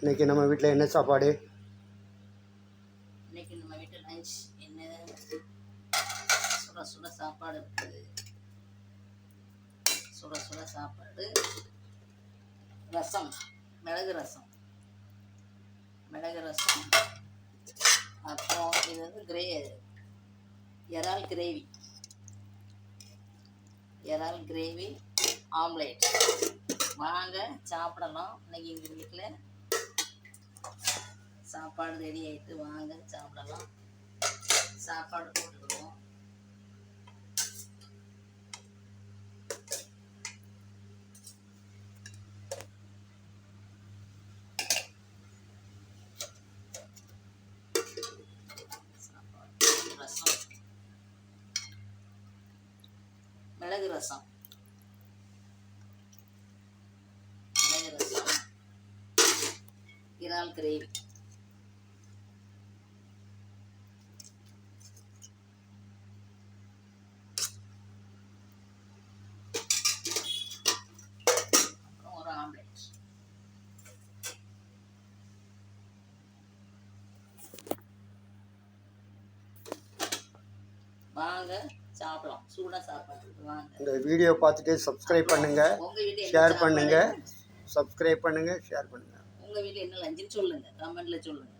இன்னைக்கு நம்ம வீட்டில் என்ன சாப்பாடு? இன்னைக்கு நம்ம வீட்டில் லஞ்ச் என்ன? சுட சுட சாப்பாடு இருக்குது. சுட சுட சாப்பாடு. ரசம் மிளகு ரசம். மிளகு ரசம். அப்புறம் இது வந்து கிரே இறால் கிரேவி இறால் கிரேவி ஆம்லேட் வாங்க சாப்பிடலாம். இன்னைக்கு எங்கள் வீட்டில் சாப்பாடு ரெடி ஆயிட்டு வாங்க சாப்பிடலாம். சாப்பாடு போட்டுக்கிடுவோம் மிளகு ரசம். மிளகு ரசம். இறால் கிரேவி அப்புறம் ஒரு ஆம்லெட் வாங்க சாப்பிடலாம். சூடாக சாப்பாடு. வாங்க. இந்த வீடியோ பார்த்துட்டு சப்ஸ்கிரைப் பண்ணுங்கள் ஷேர்? பண்ணுங்கள் சப்ஸ்கிரைப் பண்ணுங்கள் ஷேர் பண்ணுங்கள் உங்க வீட்டு என்ன லஞ்சுன்னு சொல்லுங்க. கமெண்ட்ல சொல்லுங்க.